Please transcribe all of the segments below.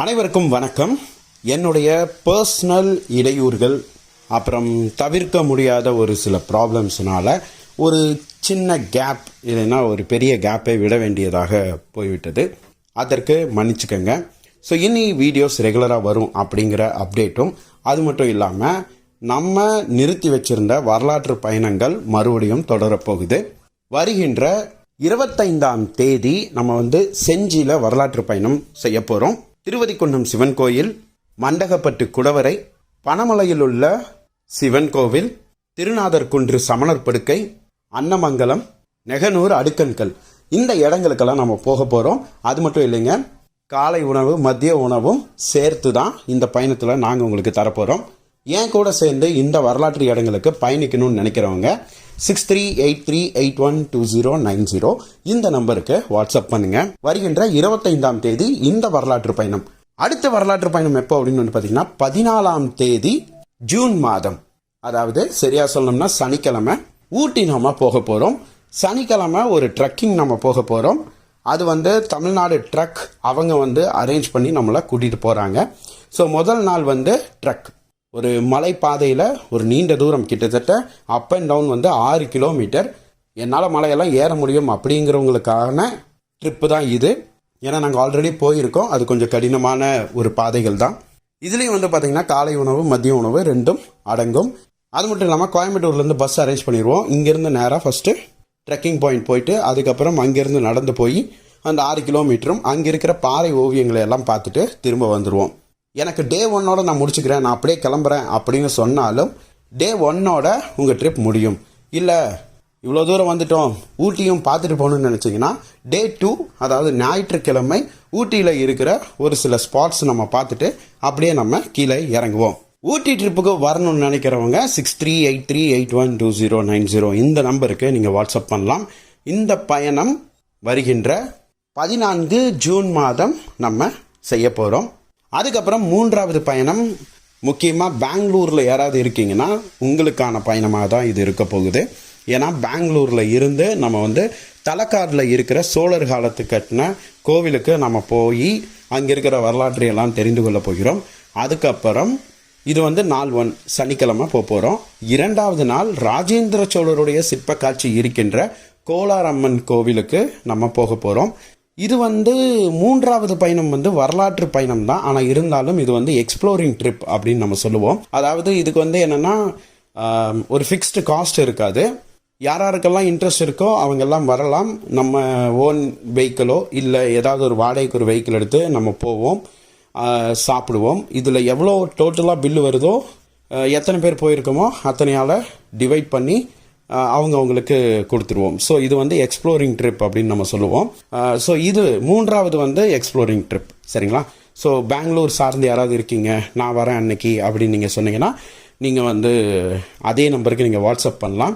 அனைவருக்கும் வணக்கம். என்னுடைய பர்சனல் இடையூறுகள் அப்புறம் தவிர்க்க முடியாத ஒரு சில ப்ராப்ளம்ஸ்னால் ஒரு சின்ன கேப் இல்லைன்னா ஒரு பெரிய கேப்பை விட வேண்டியதாக போய்விட்டது. அதற்கு மன்னிச்சுக்கோங்க. ஸோ இனி வீடியோஸ் ரெகுலராக வரும் அப்படிங்கிற அப்டேட்டும் அது மட்டும் இல்லாமல் நம்ம நிறுத்தி வச்சிருந்த வரலாற்று பயணங்கள் மறுபடியும் தொடரப்போகுது. வருகின்ற இருபத்தைந்தாம் தேதி நம்ம வந்து செஞ்சியில் வரலாற்று பயணம் செய்ய போகிறோம் திருவதிக்குன்றம் சிவன் கோயில் மண்டகப்பட்டு குடவரை பனமலையில் உள்ள சிவன் கோவில் திருநாதர் குன்று சமணர் படுக்கை அன்னமங்கலம் நெகனூர் அடுக்கண்கள். இந்த இடங்களுக்கெல்லாம் நம்ம போக போகிறோம் அது மட்டும் இல்லைங்க காலை உணவு மதிய உணவும் சேர்த்து தான் இந்த பயணத்தில் நாங்கள் உங்களுக்கு தரப்போகிறோம் ஏன் கூட சேர்ந்து இந்த வரலாற்று இடங்களுக்கு பயணிக்கணும்னு நினைக்கிறவங்க six three eight three eight one two zero nine zero. இந்த நம்பருக்கு வாட்ஸ்அப் பண்ணுங்க. வருகின்ற இருபத்தைந்தாம் தேதி இந்த வரலாற்று பயணம். அடுத்த வரலாற்று பயணம் எப்போ அப்படின்னு வந்து பார்த்தீங்கன்னா பதினாலாம் தேதி ஜூன் மாதம். அதாவது சரியா சொல்லணும்னா சனிக்கிழமை ஊட்டி நாம போக போகிறோம் சனிக்கிழமை ஒரு ட்ரக்கிங் நம்ம போக போகிறோம் அது வந்து தமிழ்நாடு ட்ரக் அவங்க வந்து அரேஞ்ச் பண்ணி நம்மளை கூட்டிகிட்டு போகிறாங்க ஸோ முதல் நாள் வந்து ட்ரக் ஒரு மலை பாதையில் ஒரு நீண்ட தூரம் கிட்டத்தட்ட அப் அண்ட் டவுன் வந்து ஆறு கிலோமீட்டர் என்னால் மலையெல்லாம் ஏற முடியும் அப்படிங்கிறவங்களுக்கான ட்ரிப்பு தான் இது. ஏன்னா நாங்கள் ஆல்ரெடி போயிருக்கோம். அது கொஞ்சம் கடினமான ஒரு பாதைகள் தான். இதுலேயும் வந்து பார்த்திங்கன்னா காலை உணவு மதிய உணவு ரெண்டும் அடங்கும். அது மட்டும் இல்லாமல் கோயம்புத்தூர்லேருந்து பஸ் அரேஞ்ச் பண்ணிடுவோம் இங்கேருந்து நேராக ஃபஸ்ட்டு ட்ரெக்கிங் பாயிண்ட் போயிட்டு அதுக்கப்புறம் அங்கேருந்து நடந்து போய் அந்த ஆறு கிலோமீட்டரும் அங்கே இருக்கிற பாறை ஓவியங்களை எல்லாம் பார்த்துட்டு திரும்ப வந்துடுவோம் எனக்கு டே ஒன்னோட நான் முடிச்சுக்கிறேன் நான் அப்படியே கிளம்புறேன் அப்படின்னு சொன்னாலும் டே ஒன்னோட உங்கள் ட்ரிப் முடியும். இல்லை இவ்வளோ தூரம் வந்துட்டோம் ஊட்டியும் பார்த்துட்டு போகணும்னு நினச்சிங்கன்னா டே டூ அதாவது ஞாயிற்றுக்கிழமை ஊட்டியில் இருக்கிற ஒரு சில ஸ்பாட்ஸ் நம்ம பார்த்துட்டு அப்படியே நம்ம கீழே இறங்குவோம். ஊட்டி ட்ரிப்புக்கு வரணும்னு நினைக்கிறவங்க six three eight three eight one two zero nine zero இந்த நம்பருக்கு நீங்கள் வாட்ஸ்அப் பண்ணலாம். இந்த பயணம் வருகின்ற பதினான்கு ஜூன் மாதம் நம்ம செய்ய போகிறோம் அதுக்கப்புறம் மூன்றாவது பயணம். முக்கியமாக பெங்களூரில் யாராவது இருக்கீங்கன்னா உங்களுக்கான பயணமாக தான் இது இருக்க போகுது. ஏன்னா பெங்களூரில் இருந்து நம்ம வந்து தலக்காடில் இருக்கிற சோழர் காலத்து கட்டின கோவிலுக்கு நம்ம போய் அங்கே இருக்கிற வரலாற்றையெல்லாம் தெரிந்து கொள்ள போகிறோம். அதுக்கப்புறம் இது வந்து நாள் ஒன் சனிக்கிழமை போக போகிறோம் இரண்டாவது நாள் ராஜேந்திர சோழருடைய சிற்ப காட்சி இருக்கின்ற கோலாரம்மன் கோவிலுக்கு நம்ம போக போகிறோம் இது வந்து மூன்றாவது பயணம் வந்து வரலாற்று பயணம் தான். ஆனால் இருந்தாலும் இது வந்து எக்ஸ்ப்ளோரிங் ட்ரிப் அப்படின்னு நம்ம சொல்லுவோம். அதாவது இதுக்கு வந்து என்னென்னா ஒரு ஃபிக்ஸ்டு காஸ்ட் இருக்காது. யார் யாருக்கெல்லாம் இன்ட்ரெஸ்ட் இருக்கோ அவங்கெல்லாம் வரலாம். நம்ம ஓன் வெஹிக்கிளோ இல்லை ஏதாவது ஒரு வாடகைக்கு ஒரு வெஹிக்கிள் எடுத்து நம்ம போவோம் சாப்பிடுவோம். இதில் எவ்வளோ டோட்டலாக பில்லு வருதோ எத்தனை பேர் போயிருக்கோமோ அத்தனையால் டிவைட் பண்ணி அவங்க அவங்களுக்கு கொடுத்துருவோம். ஸோ இது வந்து எக்ஸ்ப்ளோரிங் ட்ரிப் அப்படின்னு நம்ம சொல்லுவோம். ஸோ இது மூன்றாவது வந்து எக்ஸ்ப்ளோரிங் ட்ரிப் சரிங்களா? ஸோ பெங்களூர் சார்ந்து யாராவது இருக்கீங்க? நான் வரேன் அன்னைக்கு அப்படின்னு நீங்கள் சொன்னீங்கன்னா நீங்கள் வந்து அதே நம்பருக்கு நீங்கள் வாட்ஸ்அப் பண்ணலாம்.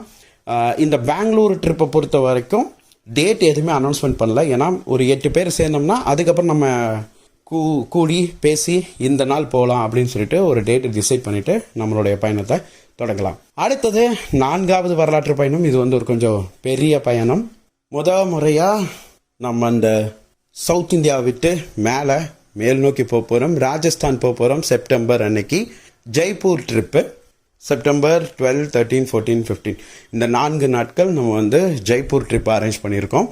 இந்த பெங்களூர் ட்ரிப்பை பொறுத்த வரைக்கும் டேட் எதுவுமே அனௌன்ஸ்மெண்ட் பண்ணல. ஏன்னா ஒரு எட்டு பேர் சேர்ந்தோம்னா அதுக்கப்புறம் நம்ம கூ கூடி பேசி இந்த நாள் போகலாம் அப்படின்னு சொல்லிட்டு ஒரு டேட்டு டிசைட் பண்ணிவிட்டு நம்மளுடைய பயணத்தை தொடங்கலாம். அடுத்தது நான்காவது வரலாற்று பயணம். இது வந்து ஒரு கொஞ்சம் பெரிய பயணம். முத முறையாக நம்ம அந்த சவுத் இந்தியா விட்டு மேலே மேல் நோக்கி போக போகிறோம் ராஜஸ்தான் போக போகிறோம் செப்டம்பர் அன்னைக்கு. Jaipur trip September twelve thirteen fourteen fifteen இந்த நான்கு நாட்கள் நம்ம வந்து ஜெய்ப்பூர் ட்ரிப் அரேஞ்ச் பண்ணியிருக்கோம்.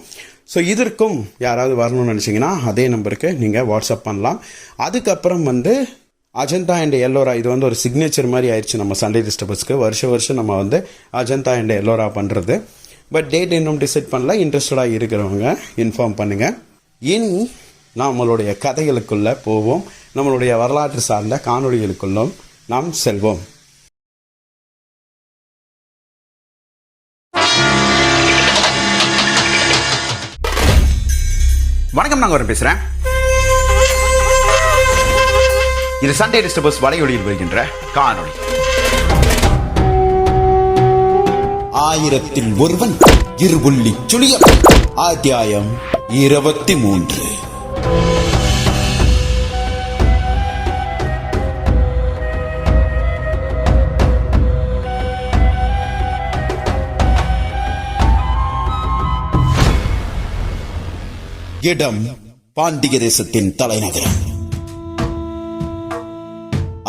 ஸோ இதற்கும் யாராவது வரணும்னு நினச்சிங்கன்னா அதே நம்பருக்கு நீங்கள் வாட்ஸ்அப் பண்ணலாம். அதுக்கப்புறம் வந்து அஜந்தா அண்ட் எல்லோரா இது வந்து ஒரு சிக்னேச்சர் மாதிரி ஆயிடுச்சு நம்ம சண்டே டிஸ்டர்பஸ்க்கு வருஷம் வருஷம் நம்ம வந்து அஜந்தா அண்ட் எல்லோரா பண்ணுறது பட் டேட் இன்னும் டிசைட் பண்ணல. இன்ட்ரெஸ்டடாக இருக்கிறவங்க இன்ஃபார்ம் பண்ணுங்கள் இனி நம்மளுடைய கதைகளுக்குள்ளே போவோம். நம்மளுடைய வரலாற்று சார்ந்த காணொளிகளுக்குள்ளும் நாம் செல்வோம். வணக்கம் நாங்கள் ஒரு பேசுகிறேன் இது சண்டே டிஸ்டர்பஸ் வலையொலியில் வருகின்ற காணொளி. ஆயிரத்தில் ஒருவன் இருபுள்ளி சுழிய அத்தியாயம் இருபத்தி மூன்று இடம் பாண்டிய தேசத்தின் தலைநகரம்.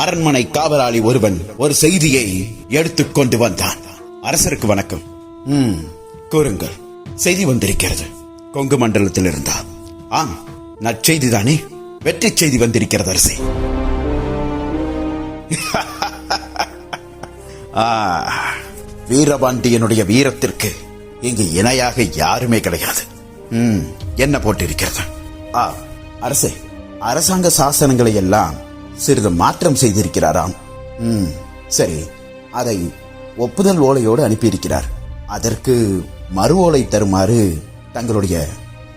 அரண்மனை காவலாளி ஒருவன் ஒரு செய்தியை எடுத்துக்கொண்டு வந்தான். அரசருக்கு வணக்கம். ம் கூறுங்கள். செய்தி வந்திருக்கிறது. கொங்கு மண்டலத்தில் இருந்தா. ஆம் நற்செய்தி தானே. வெற்றி செய்தி வந்திருக்கிறது அரசே. வீரபாண்டியனுடைய வீரத்திற்கு இங்கு இணையாக யாருமே கிடையாது. என்ன போட்டிருக்கிறது? ஆ அரசே அரசாங்க சாசனங்களை எல்லாம் சிறிது மாற்றம் செய்திருக்கிறாராம். ம், சரி. அதை ஒப்புதல் ஓலையோடு அனுப்பியிருக்கிறார். அதற்கு மறு ஓலை தருமாறு தங்களுடைய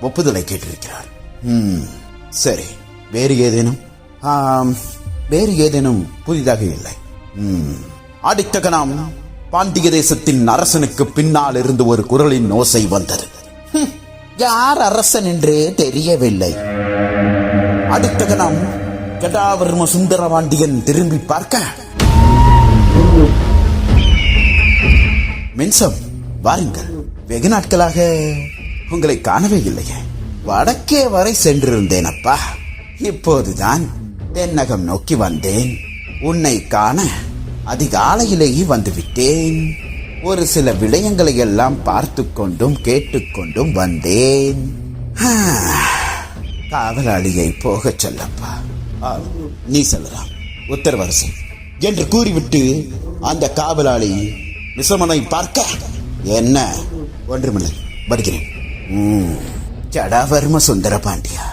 ஒப்புதலை கேட்டிருக்கிறார். ம், சரி. வேறு ஏதேனும்? ஆம், வேறு ஏதேனும் புதிதாக இல்லை. ம். அடுத்த பாண்டிய தேசத்தின் அரசனுக்கு பின்னால் இருந்து ஒரு குரலின் ஓசை வந்தது. யார் அரசன் என்று தெரியவில்லை. அடுத்த ஜடாவர்ம சுந்தரபாண்டியன் திரும்பி பார்க்க. மின்சம் வாருங்கள். வெகு நாட்களாக உங்களை காணவே இல்லையே. வடக்கே வரை சென்றிருந்தேன் அப்பா இப்போதுதான் தென்னகம் நோக்கி வந்தேன். உன்னை காண அதிகாலையிலேயே வந்துவிட்டேன். ஒரு சில விடயங்களை எல்லாம் பார்த்து கொண்டும் கேட்டுக்கொண்டும் வந்தேன். காவலாளியை போகச் சொல்லப்பா. நீ செல்லலாம் உத்தரவரசு என்று கூறிவிட்டு அந்த காவலாளி விசமனை பார்க்க என்ன? ஒன்றுமில்லை வருகிறேன். ஜடாவர்ம சுந்தர பாண்டியா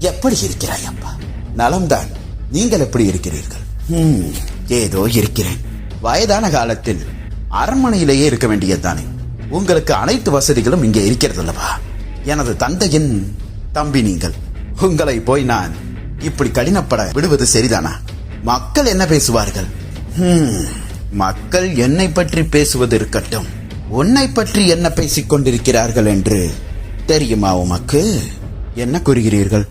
எப்படி இருக்கிறாய் அப்பா? நலம்தான். நீங்கள் எப்படி இருக்கிறீர்கள்? ம், ஏதோ இருக்கிறேன். வயதான காலத்தில் அரண்மனையிலேயே இருக்க வேண்டியதுதானே. உங்களுக்கு அனைத்து வசதிகளும் இங்கே இருக்கிறது அல்லவா எனது தந்தையின் தம்பி நீங்கள். உங்களை போய் நான் இப்படி கடினப்பட விடுவது சரிதானா? மக்கள் என்ன பேசுவார்கள்? மக்கள் என்னை பற்றி பேசுவது இருக்கட்டும். உன்னை பற்றி என்ன பேசிக் கொண்டிருக்கிறார்கள் என்று தெரியுமா உமக்கு? என்ன கூறுகிறீர்கள்?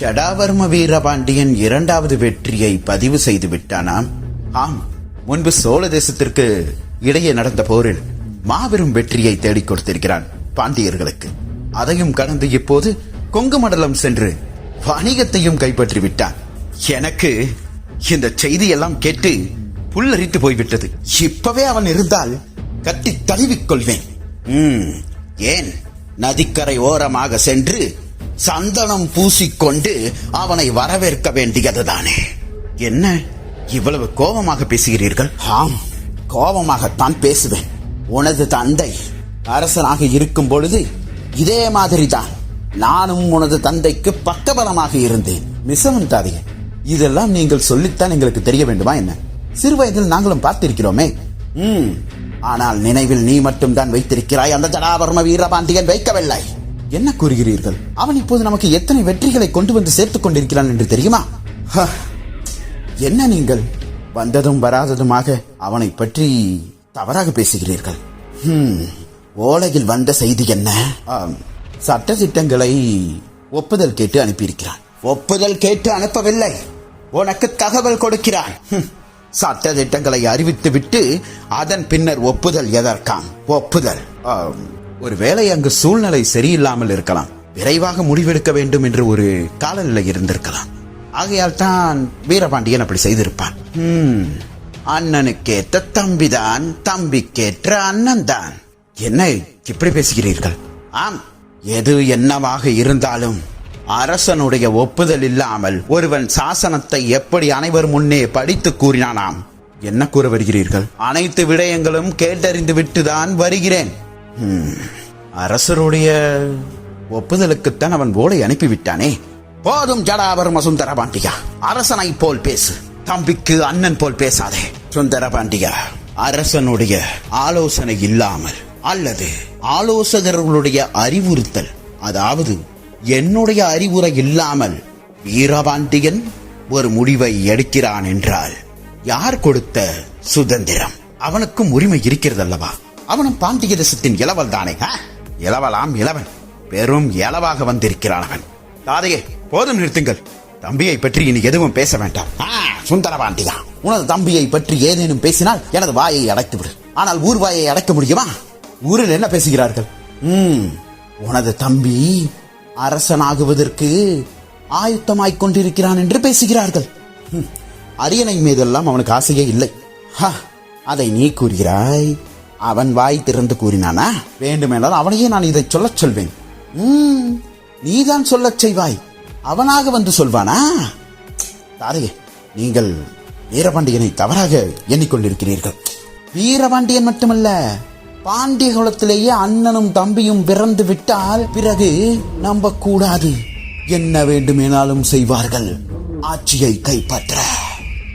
ஜடாவர்ம வீரபாண்டியன் இரண்டாவது வெற்றியை பதிவு செய்து விட்டானாம் ஆம் முன்பு சோழ தேசத்திற்கு இடையே நடந்த போரில் மாபெரும் வெற்றியை தேடிக் கொடுத்திருக்கிறான் பாண்டியர்களுக்கு. அதையும் கடந்து இப்போது கொங்கு மண்டலம் சென்று வணிகத்தையும் கைப்பற்றி விட்டான் எனக்கு இந்த செய்தி எல்லாம் கேட்டு புல்லரித்து போய்விட்டது. இப்பவே அவன் இருந்தால் கட்டி தழுவிக்கொள்வேன் ம், ஏன்? நதிக்கரை ஓரமாக சென்று சந்தனம் பூசிக்கொண்டு அவனை வரவேற்க வேண்டியதுதானே? என்ன? இவ்வளவு கோபமாக பேசுகிறீர்கள்? ஆம் கோபமாகத்தான் பேசுவேன். உனது தந்தை அரசனாக இருக்கும் பொழுது இதே மாதிரிதான். நானும் உனது தந்தைக்கு பக்கபலமாக இருந்தேன். மிசவன் இதெல்லாம் நீங்கள் சொல்லித்தான் எங்களுக்கு தெரிய வேண்டுமா என்ன? சிறு வயதில் நாங்களும் பார்த்திருக்கிறோமே. ம். ஆனால் நினைவில் நீ மட்டும் தான் வைத்திருக்கிறாய். அந்த ஜடாபர்ம வீரபாண்டியன் வைக்கவில்லை. என்ன கூறுகிறீர்கள்? அவன் இப்போது நமக்கு எத்தனை வெற்றிகளை கொண்டு வந்து சேர்த்துக் கொண்டிருக்கிறான் என்று தெரியுமா? ஹ, என்ன நீங்கள்? வந்ததும் வராததுமாக அவனை பற்றி தவறாக பேசுகிறீர்கள். ஓலையில் வந்த செய்தி என்ன? சட்ட திட்டங்களை ஒப்புதல் கேட்டு அனுப்பியிருக்கிறான். ஒப்புதல் கேட்டு அனுப்பவில்லை. உனக்கு தகவல் கொடுக்கிறான். சட்ட திட்டங்களை அறிவித்து விட்டு அதன் பின்னர் ஒப்புதல் எதற்காம்? ஒப்புதல். ஒருவேளை அங்கு சூழ்நிலை சரியில்லாமல் இருக்கலாம். விரைவாக முடிவெடுக்க வேண்டும் என்று ஒரு காலநிலை இருந்திருக்கலாம். ஆகையால் தான் வீரபாண்டியன் அப்படி செய்திருப்பான். அண்ணனுக்கேற்ற தம்பிதான் தம்பிக்கேற்ற அண்ணன் தான் என்ன இப்படி பேசுகிறீர்கள்? ஆம். எது என்னவாக இருந்தாலும் அரசனுடைய ஒப்புதல் இல்லாமல் ஒருவன் சாசனத்தை எப்படி அனைவர் முன்னே படித்து கூறினானாம்? என்ன கூற வருகிறீர்கள்? அனைத்து விடயங்களும் கேட்டறிந்து விட்டுதான் வருகிறேன். அரசருடைய ஒப்புதலுக்குத்தான் அவன் ஓலை அனுப்பிவிட்டானே. போதும் ஜடாவர்ம சுந்தர பாண்டியா அரசனை போல் பேசு. தம்பிக்கு அண்ணன் போல் பேசாதே சுந்தர பாண்டியா. அரசனுடைய ஆலோசனை இல்லாமல் அல்லது ஆலோசகர்களுடைய அறிவுறுத்தல் அதாவது என்னுடைய அறிவுரை இல்லாமல் வீரபாண்டியன் ஒரு முடிவை எடுக்கிறான் என்றால் யார் கொடுத்த சுதந்திரம்? அவனுக்கும் உரிமை இருக்கிறது அல்லவா அவனும் பாண்டிய தேசத்தின் இளவல் தானே இளவலாம் இளவன் பெரும் இளவாக வந்திருக்கிறான் அவன். தாதையே போதும் நிறுத்துங்கள். தம்பியை பற்றி இனி எதுவும் பேச வேண்டாம். ஆ, சுந்தரபாண்டியா உனது தம்பியை பற்றி ஏதேனும் பேசினால் எனது வாயை அடைத்து விடு ஆனால் ஊர் வாயை அடைக்க முடியுமா? ஊரில் என்ன பேசுகிறார்கள்? ம் உனது தம்பி அரசனாகுவதற்கு ஆயுத்தமாய் கொண்டிருக்கிறான் என்று பேசுகிறார்கள். அரியணை மீதெல்லாம் அவனுக்கு ஆசையே இல்லை. ஹா, அதை நீ கூறுகிறாய். அவன் வாய் திறந்து கூறினானா? வேண்டுமென்றால் அவனையே நான் இதை சொல்லச் சொல்வேன். நீதான் சொல்லச் செய்வாய். அவனாக வந்து சொல்வானா? தாரையே நீங்கள் வீரபாண்டியனை தவறாக எண்ணிக்கொண்டிருக்கிறீர்கள் வீரபாண்டியன் மட்டுமல்ல பாண்டிய குலத்திலேயே அண்ணனும் தம்பியும் பிறந்து விட்டால் பிறகு நம்ப கூடாது என்ன வேண்டுமேனாலும் செய்வார்கள். ஆட்சியை கைப்பற்ற.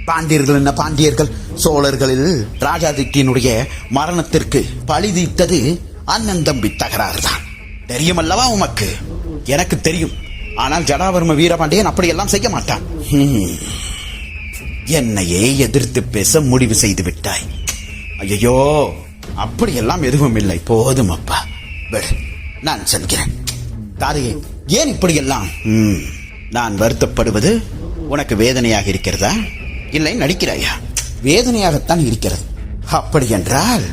பாண்டியர்கள் என்ன பாண்டியர்கள்? சோழர்களில் ராஜாதித்யனுடைய மரணத்திற்கு பழி தீர்த்தது அண்ணன் தம்பி தகராறு தான் தெரியுமல்லவா உமக்கு? எனக்கு தெரியும். ஆனால் ஜடாவர்ம வீரபாண்டியன் அப்படியெல்லாம் செய்ய மாட்டான். என்னையே எதிர்த்து பேச முடிவு செய்து விட்டாய். ஐயோ அப்படியெல்லாம் எதுவும் இல்லை. போதும் அப்பா. நான் செல்கிறேன். தாரையே ஏன் இப்படியெல்லாம்? ம், நான் வருத்தப்படுவது உனக்கு வேதனையாக இருக்கிறதா? இல்லை நடிக்கிறாயா? வேதனையாகத்தான் இருக்கிறது. அப்படி என்றால்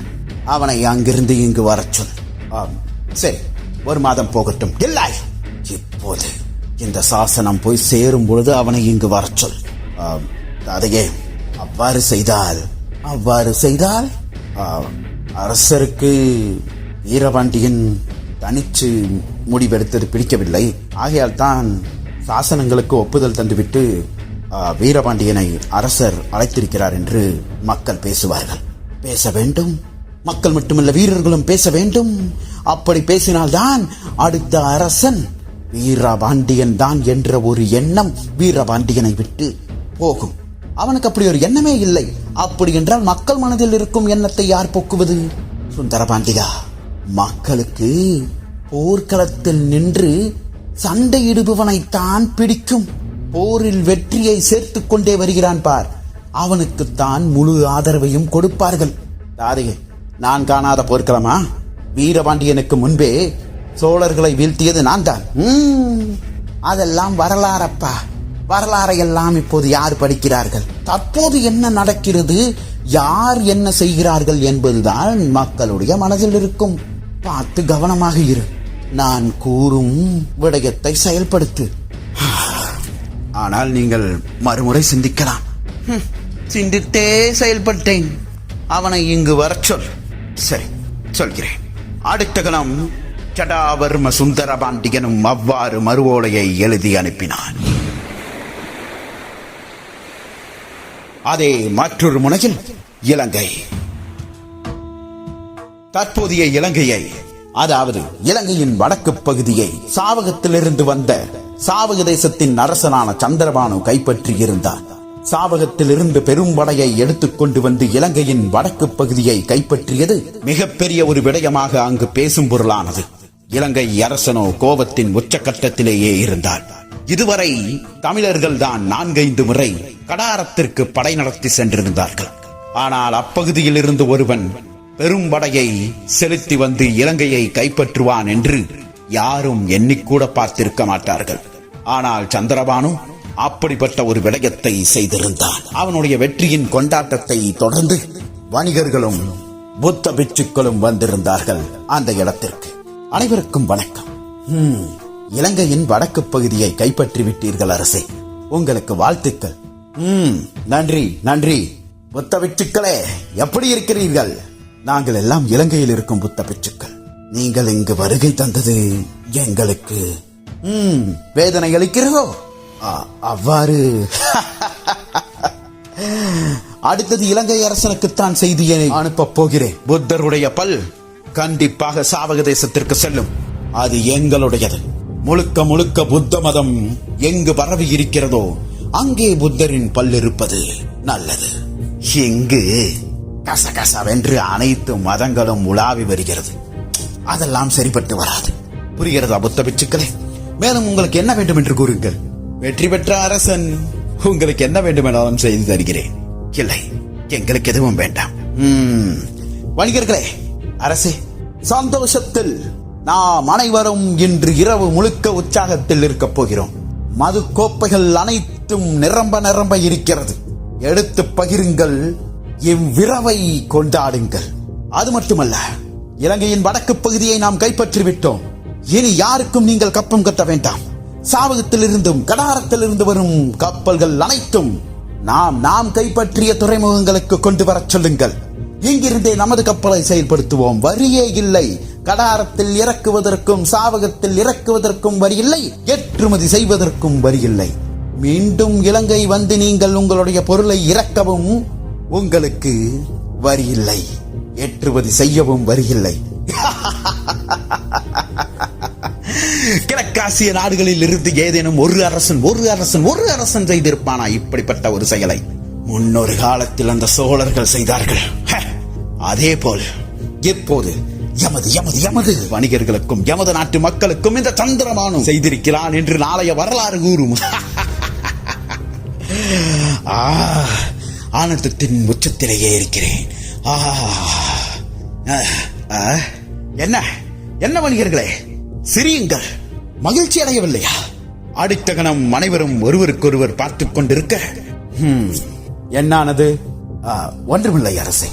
அவனை அங்கிருந்து இங்கு வர சொல். சரி ஒரு மாதம் போகட்டும். இல்லை இப்போது இந்த சாசனம் போய் சேரும் பொழுது அவனை இங்கு வர சொல். ஆம், அதையே அவ்வாறு செய்தால் அவ்வாறு செய்தால் ஆஹ் அரசருக்கு வீரபாண்டியன் தனிச்சு முடிவெடுத்தது பிடிக்கவில்லை. ஆகையால் தான் சாசனங்களுக்கு ஒப்புதல் தந்துவிட்டு வீரபாண்டியனை அரசர் அழைத்திருக்கிறார் என்று மக்கள் பேசுவார்கள். பேச வேண்டும். மக்கள் மட்டுமல்ல வீரர்களும் பேச வேண்டும். அப்படி பேசினால்தான் அடுத்த அரசன் வீரபாண்டியன் தான் என்ற ஒரு எண்ணம் வீரபாண்டியனை விட்டு போகும். அவனுக்கு அப்படி ஒரு எண்ணமே இல்லை. அப்படி என்றால் மக்கள் மனதில் இருக்கும் எண்ணத்தை யார் போக்குவது? சுந்தரபாண்டியா மக்களுக்கு போர்க்களத்தில் நின்று சண்டையிடுபவனைத்தான் பிடிக்கும். போரில் வெற்றியை சேர்த்துக் கொண்டே வருகிறான் பார். அவனுக்குத்தான் முழு ஆதரவையும் கொடுப்பார்கள். தாரிகை நான் காணாத போர்க்களமா? வீரபாண்டியனுக்கு முன்பே சோழர்களை வீழ்த்தியது நான் தான் அதெல்லாம் வரலாறப்பா. வரலாறை எல்லாம் இப்போது யார் படிக்கிறார்கள்? தற்போது என்ன நடக்கிறது? யார் என்ன செய்கிறார்கள் என்பதுதான் மக்களுடைய மனதில் இருக்கும். பார்த்து கவனமாக இரு. நான் கூறும் விடயத்தை செயல்படுத்து. ஆனால் நீங்கள் மறுமுறை சிந்திக்கலாம். சிந்தித்தே செயல்பட்டேன். அவனை இங்கு வர சொல். சரி சொல்கிறேன். அடுத்த கணம் சுந்தர சுந்தரபாண்டியனும் அவ்வாறு மறுவோலையை எழுதி அனுப்பினான். அதே மற்றொரு முனையில் இலங்கை. தற்போதைய இலங்கையை அதாவது இலங்கையின் வடக்கு பகுதியை சாவகத்திலிருந்து வந்த சாவக தேசத்தின் அரசனான சந்திரபானு கைப்பற்றி இருந்தார் சாவகத்திலிருந்து பெரும்படையை எடுத்துக்கொண்டு வந்து இலங்கையின் வடக்கு பகுதியை கைப்பற்றியது மிகப்பெரிய ஒரு விடயமாக அங்கு பேசும் பொருளானது. இலங்கை அரசனோ கோபத்தின் உச்சக்கட்டத்திலேயே இருந்தார். இதுவரை தமிழர்கள் தான் நான்கைந்து முறை கடாரத்திற்கு படை நடத்தி சென்றிருந்தார்கள். ஆனால் அப்பகுதியில் இருந்து ஒருவன் பெரும்படையை செலுத்தி வந்து இலங்கையை கைப்பற்றுவான் என்று யாரும் எண்ணிக்கூட பார்த்திருக்க மாட்டார்கள். ஆனால் சந்திரபானு அப்படிப்பட்ட ஒரு விடயத்தை செய்திருந்தான். அவனுடைய வெற்றியின் கொண்டாட்டத்தை தொடர்ந்து வணிகர்களும் புத்த பிச்சுக்களும் வந்திருந்தார்கள் அந்த இடத்திற்கு. அனைவருக்கும் வணக்கம். ஹம், இலங்கையின் வடக்கு பகுதியை கைப்பற்றி விட்டீர்கள் அரசே. உங்களுக்கு வாழ்த்துக்கள். ம் நன்றி நன்றி. புத்த பிச்சுக்களே எப்படி இருக்கிறீர்கள்? நாங்கள் எல்லாம் இலங்கையில் இருக்கும் புத்த பிச்சுக்கள் நீங்கள் இங்கு வருகை தந்தது எங்களுக்கு. ம் வேதனை அளிக்கிறதோ? அவ்வாறு. அடுத்தது இலங்கை அரசனுக்குத்தான் செய்தியை அனுப்பப் போகிறேன். புத்தருடைய பல் கண்டிப்பாக சாவக தேசத்திற்கு செல்லும். அது எங்களுடையது. முழுக்க முழுக்க புத்த மதம் எங்கு பரவி இருக்கிறதோ அங்கே புத்தரின் பல் இருப்பது நல்லது. இங்கு கசகசவென்று அனைத்து மதங்களும் உலாவி வருகிறது. அதெல்லாம் சரிப்பட்டு வராது. புரிகிறதா புத்த பிச்சுக்களே? மேலும் உங்களுக்கு என்ன வேண்டும் என்று கூறுங்கள்? வெற்றி பெற்ற அரசன் உங்களுக்கு என்ன வேண்டுமென்றாலும் செய்து தருகிறேன். இல்லை எங்களுக்கு எதுவும் வேண்டாம். வணிகர்களே அரசே சந்தோஷத்தில் நாம் அனைவரும் இன்று இரவு முழுக்க உற்சாகத்தில் இருக்கப் போகிறோம். மது கோப்பைகள் அனைத்தும் நிரம்ப நிரம்ப இருக்கிறது. எடுத்து பகிருங்கள் இவ்விரவை கொண்டாடுங்கள். அது மட்டுமல்ல இலங்கையின் வடக்கு பகுதியை நாம் கைப்பற்றி விட்டோம் இனி யாருக்கும் நீங்கள் கப்பம் கட்ட வேண்டாம். சாவகத்திலிருந்தும் கடாரத்திலிருந்து வரும் கப்பல்கள் அனைத்தும் நாம் நாம் கைப்பற்றிய துறைமுகங்களுக்கு கொண்டு வரச் சொல்லுங்கள். இங்கிருந்தே நமது கப்பலை செயல்படுத்துவோம். வரியே இல்லை. கடாரத்தில் இறக்குவதற்கும் சாவகத்தில் இறக்குவதற்கும் வரி இல்லை. ஏற்றுமதி செய்வதற்கும் வரி இல்லை. மீண்டும் இலங்கை வந்து நீங்கள் உங்களுடைய பொருளை இறக்கவும் உங்களுக்கு வரி இல்லை. ஏற்றுமதி செய்யவும் வரி இல்லை. கிழக்காசிய நாடுகளில் இருந்து ஏதேனும் ஒரு அரசன் ஒரு அரசன் ஒரு அரசன் செய்திருப்பானா? இப்படிப்பட்ட ஒரு செயலை முன்னொரு காலத்தில் அந்த சோழர்கள் செய்தார்கள். அதே போல் எப்போது எமது எமது எமது வணிகர்களுக்கும் எமது நாட்டு மக்களுக்கும் இந்த சந்திரமானும் செய்திருக்கிறான் என்று நாளைய வரலாறு கூறும். ஆ, ஆனந்தத்தின் உச்சத்திலேயே இருக்கிறேன். என்ன என்ன வணிகர்களே சிரியுங்கள். மகிழ்ச்சி அடையவில்லையா? அடுத்த கணம் அனைவரும் ஒருவருக்கொருவர் பார்த்துக் கொண்டிருக்க என்னானது? ஆ, ஒன்றுமில்லை அரசே.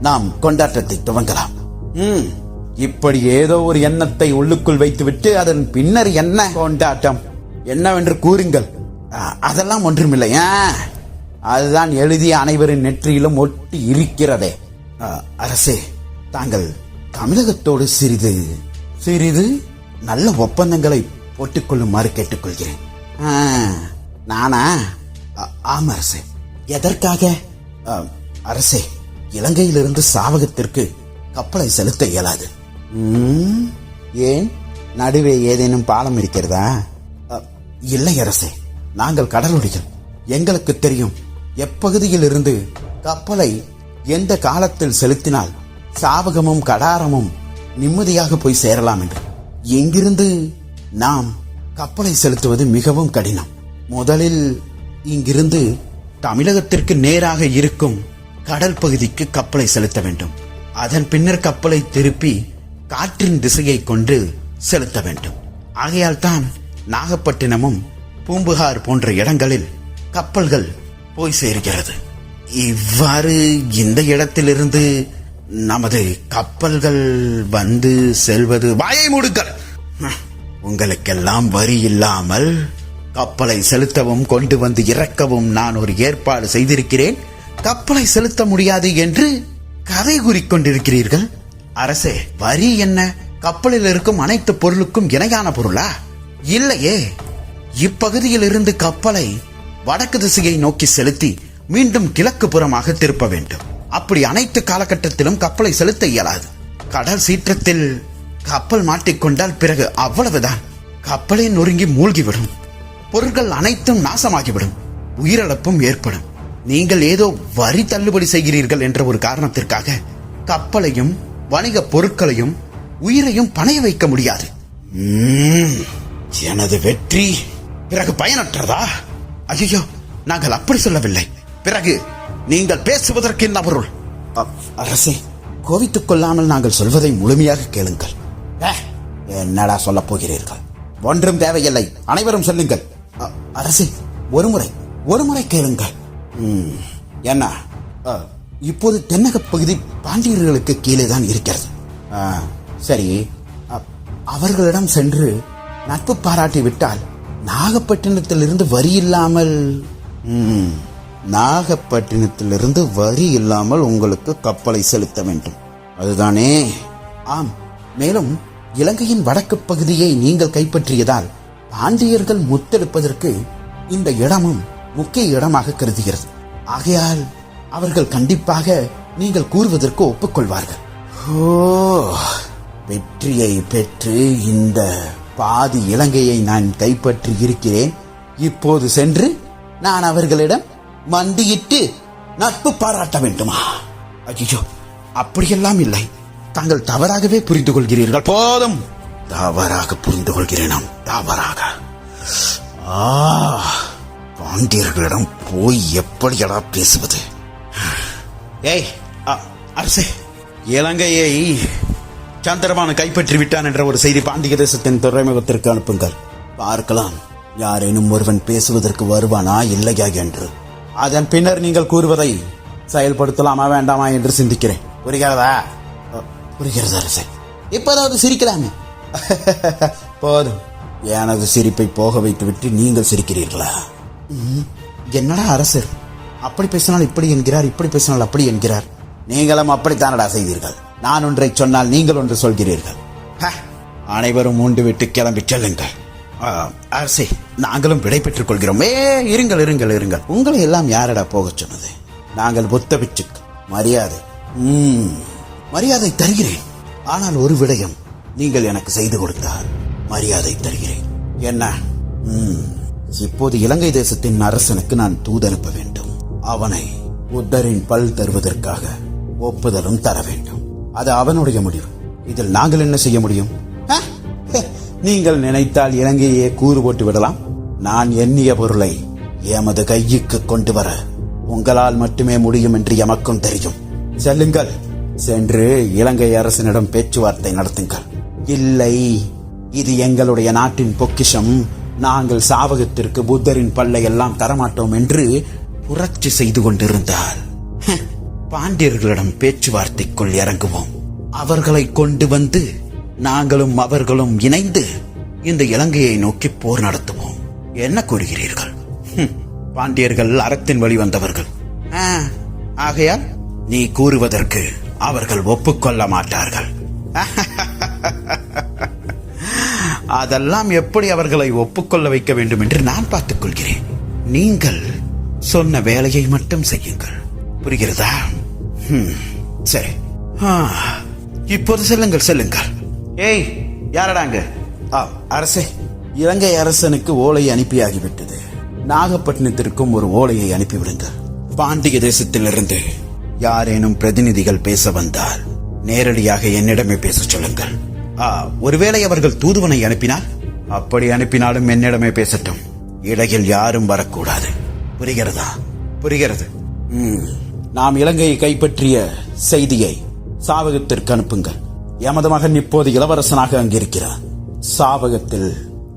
நாம் கொண்டாட்டத்தை துவங்கலாம். ம், இப்படி ஏதோ ஒரு எண்ணத்தை உள்ளுக்குள் வைத்துவிட்டு அதன் பின்னர் என்ன கொண்டாட்டம்? என்னவென்று கூறுங்கள். அதெல்லாம் ஒன்றுமில்லை. ஆ, அதுதான் எழுதிய அனைவரின் நெற்றியிலும் ஒட்டி இருக்கிறதே. அரசே தாங்கள் தமிழகத்தோடு சிறிது சிறிது நல்ல ஒப்பந்தங்களை போட்டுக்கொள்ளுமாறு கேட்டுக்கொள்கிறேன். நானா? ஆமா அரசே. எதற்காக? அரசே இலங்கையிலிருந்து சாவகத்திற்கு கப்பலை செலுத்த இயலாது. ஏன்? நடுவே ஏதேனும் பாலம் இருக்கிறதா? இல்லை அரசே. நாங்கள் கடலொடிகள். எங்களுக்கு தெரியும் எப்பகுதியில் இருந்து கப்பலை எந்த காலத்தில் செலுத்தினால் சாவகமும் கடாரமும் நிம்மதியாக போய் சேரலாம் என்று. இங்கிருந்து நாம் கப்பலை செலுத்துவது மிகவும் கடினம். முதலில் இங்கிருந்து தமிழகத்திற்கு நேராக இருக்கும் கடல் பகுதிக்கு கப்பலை செலுத்த வேண்டும். அதன் பின்னர் கப்பலை திருப்பி காற்றின் திசையை கொண்டு செலுத்த வேண்டும். ஆகையால் தான் நாகப்பட்டினமும் பூம்புகார் போன்ற இடங்களில் கப்பல்கள் போய் சேர்கிறது. இவ்வாறு இந்த இடத்திலிருந்து நமது கப்பல்கள் வந்து செல்வது. வாயை முடுக்கல் உங்களுக்கெல்லாம் வரி இல்லாமல் கப்பலை செலுத்தவும் கொண்டு வந்து இறக்கவும் நான் ஒரு ஏற்பாடு செய்திருக்கிறேன். கப்பலை செலுத்த முடியாது என்று கதை கூறிக்கொண்டிருக்கிறீர்கள்? அரசே வரி என்ன? கப்பலில் இருக்கும் அனைத்து பொருளுக்கும் இணையான பொருளா? இல்லையே. இப்பகுதியில் இருந்து கப்பலை வடக்கு திசையை நோக்கி செலுத்தி மீண்டும் கிழக்கு புறமாக திருப்ப வேண்டும். அப்படி அனைத்து காலகட்டத்திலும் கப்பலை செலுத்த இயலாது. கடல் சீற்றத்தில் கப்பல் மாட்டிக்கொண்டால் பிறகு அவ்வளவுதான். கப்பலே நொறுங்கி மூழ்கிவிடும். பொருட்கள் அனைத்தும் நாசமாகிவிடும். உயிரிழப்பும் ஏற்படும். நீங்கள் ஏதோ வரி தள்ளுபடி செய்கிறீர்கள் என்ற ஒரு காரணத்திற்காக கப்பலையும் வணிக பொருட்களையும் உயிரையும் பணைய வைக்க முடியாது. எனது வெற்றி பிறகு பயனற்றதா? ஐயோ நாங்கள் அப்படி சொல்லவில்லை. பிறகு நீங்கள் பேசுவதற்கு என்ன பொருள்? அரசே கோவித்துக் கொள்ளாமல் நாங்கள் சொல்வதை முழுமையாக கேளுங்கள். என்னடா சொல்லப் போகிறீர்கள்? ஒன்றும் தேவையில்லை. அனைவரும் சொல்லுங்கள். அ- அரசே ஒருமுறை ஒருமுறை கேளுங்கள். ம், என்ன இப்போது தென்னக பகுதி பாண்டியர்களுக்கு கீழே தான் இருக்கிறது. ஆ, சரி அவர்களிடம் சென்று நட்பு பாராட்டி விட்டால் நாகப்பட்டினத்திலிருந்து வரி இல்லாமல் நாகப்பட்டினத்திலிருந்து வரி இல்லாமல் உங்களுக்கு கப்பலை செலுத்த வேண்டும். அதுதானே? ஆம் மேலும் இலங்கையின் வடக்கு பகுதியை நீங்கள் கைப்பற்றியதால் பாண்டியர்கள் முத்தெடுப்பதற்கு இந்த இடமும் முக்கிய இடமாக கருதுகிறது. ஆகையால் அவர்கள் கண்டிப்பாக நீங்கள் கூறுவதற்கு ஒப்புக்கொள்வார்கள். ஓ வெற்றியை பெற்று இந்த பாதி இலங்கையை நான் கைப்பற்றி இருக்கிறேன். இப்போது சென்று நான் அவர்களிடம் மண்டியிட்டு நட்பு பாராட்ட வேண்டுமா? ஐயோ அப்படியெல்லாம் இல்லை. தாங்கள் தவறாகவே புரிந்து கொள்கிறீர்கள். போதும். தவறாக புரிந்து கொள்கிறேனாம். தவறாக. ஆ பாண்டியர்களிடம் போய் எப்படியடா பேசுவது? ஏய் அரசே இலங்கையை சந்திரபானு கைப்பற்றி விட்டான் என்ற ஒரு செய்தி பாண்டிய தேசத்தின் துறைமுகத்திற்கு அனுப்புங்கள். பார்க்கலாம் யாரேனும் ஒருவன் பேசுவதற்கு வருவானா இல்லையா என்று. அதன் பின்னர் நீங்கள் கூறுவதை செயல்படுத்தலாமா வேண்டாமா என்று சிந்திக்கிறேன். புரிகிறதா? புரிகிறது அரசே. இப்போதாவது சிரிக்கலாமே போதும். எனது சிரிப்பை போக வைத்துவிட்டு நீங்கள் சிரிக்கிறீர்களா? என்னடா அரசர்? அப்படி பேசினால் இப்படி என்கிறார் இப்படி பேசினால் அப்படி என்கிறார். நீங்களும் அப்படித்தானடா செய்தீர்கள்? நான் ஒன்றை சொன்னால் நீங்கள் ஒன்று சொல்கிறீர்கள். ஹ, அனைவரும் உண்டு விட்டு கிளம்பி செல்லுங்கள் அரசே நாங்களும் விடை பெற்றுக் கொள்கிறோம். ஏ இருங்கள் இருங்கள் இருங்கள். உங்களை எல்லாம் யாரடா போகச் சொன்னது? நாங்கள் புத்த பிச்சுக்கு. மரியாதை. மரியாதை தருகிறேன். ஆனால் ஒரு விடயம் நீங்கள் எனக்கு செய்து கொடுத்தால் மரியாதை தருகிறேன். என்ன? ம், இப்போது இலங்கை தேசத்தின் அரசனுக்கு நான் தூதனுப்ப வேண்டும். அவனை புத்தரின் பல் தருவதற்காக ஒப்புதலும் தர வேண்டும். அது அவனுடைய முடிவு. இதில் நாங்கள் என்ன செய்ய முடியும்? ஆ? நீங்கள் நினைத்தால் இலங்கையே கூறு போட்டு விடலாம். நான் எண்ணிய பொருளை எமது கையுக்கு கொண்டு வர உங்களால் மட்டுமே முடியும் என்று எமக்கும் தெரியும். செல்லுங்கள். சென்று இலங்கை அரசனிடம் பேச்சுவார்த்தை நடத்துங்கள். இல்லை இது எங்களுடைய நாட்டின் பொக்கிஷம். நாங்கள் சாவகத்திற்கு புத்தரின் பல்லை எல்லாம் தரமாட்டோம் என்று புரட்சி செய்து கொண்டிருந்தால் ஹ, பாண்டியர்களிடம் பேச்சுவார்த்தைக்குள் இறங்குவோம். அவர்களை கொண்டு வந்து நாங்களும் அவர்களும் இணைந்து இந்த இலங்கையை நோக்கி போர் நடத்துவோம். என்ன கூறுகிறீர்கள்? பாண்டியர்கள் அறத்தின் வழி வந்தவர்கள். ஆ, ஆகையால் நீ கூறுவதற்கு அவர்கள் ஒப்புக்கொள்ள மாட்டார்கள். அதெல்லாம் எப்படி அவர்களை ஒப்புக்கொள்ள வைக்க வேண்டும் என்று நான் பார்த்துக் கொள்கிறேன். நீங்கள் சொன்ன வேலையை மட்டும் செய்யுங்கள். புரிகிறதா? சரி. ஆ, இப்போது செல்லுங்கள் செல்லுங்கள். ஏய் யாரடாங்க ஆ அரசே இலங்கை அரசனுக்கு ஓலை அனுப்பியாகிவிட்டது. நாகப்பட்டினத்திற்கும் ஒரு ஓலையை அனுப்பிவிடுங்கள். பாண்டிய தேசத்திலிருந்து யாரேனும் பிரதிநிதிகள் பேச வந்தால் நேரடியாக என்னிடமே பேச சொல்லுங்கள். ஒருவேளை அவர்கள் தூதுவனை அனுப்பினால்? அப்படி அனுப்பினாலும் என்னிடமே பேசட்டும். இடையில் யாரும் வரக்கூடாது. புரிகிறதா? புரிகிறது. நாம் இலங்கையை கைப்பற்றிய செய்தியை சாவகத்திற்கு அனுப்புங்கள். எமது மகன் இப்போது இளவரசனாக அங்கிருக்கிறார். சாவகத்தில்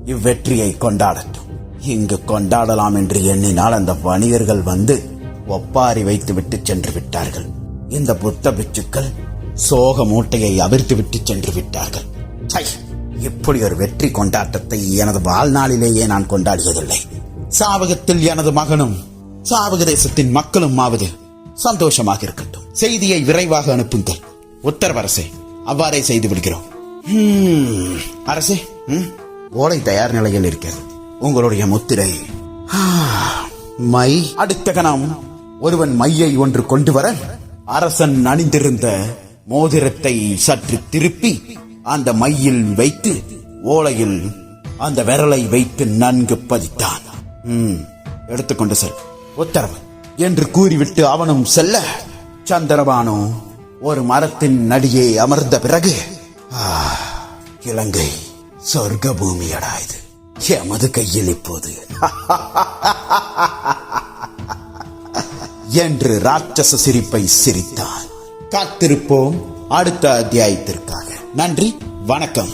இவ்வெற்றியை கொண்டாடட்டும். இங்கு கொண்டாடலாம் என்று எண்ணினால் அந்த வணிகர்கள் வந்து ஒப்பாரி வைத்து விட்டு சென்று விட்டார்கள். இந்த புத்த பிச்சுக்கள் சோக மூட்டையை அவிர்த்து விட்டு சென்று விட்டார்கள். இப்படி ஒரு வெற்றி கொண்டாட்டத்தை எனது வாழ்நாளிலேயே நான் கொண்டாடியதில்லை. சாவகத்தில் எனது மகனும் சாவக தேசத்தின் மக்களும் ஆவது சந்தோஷமாக இருக்கட்டும். செய்தியை விரைவாக அனுப்புங்கள். உத்தரவரசே அவ்வாறே செய்து விடுகிறோம். அரசே ஓலை தயார் நிலையில் இருக்கிறது. உங்களுடைய முத்திரை மை அடுத்த கணம் ஒருவன் மையை ஒன்று கொண்டு வர அரசன் அணிந்திருந்த மோதிரத்தை சற்று திருப்பி அந்த மையில் வைத்து ஓலையில் அந்த விரலை வைத்து நன்கு பதித்தான். எடுத்துக்கொண்டு செல். உத்தரவு. என்று கூறிவிட்டு அவனும் செல்ல. சந்திரபானு ஒரு மரத்தின் நடியே அமர்ந்த பிறகு ஆ, இலங்கை சொர்க்க பூமியடா இது. எமது கையில் இப்போது. என்று ராட்சச சிரிப்பை சிரித்தான். காத்திருப்போம் அடுத்த அத்தியாயத்திற்காக. நன்றி வணக்கம்.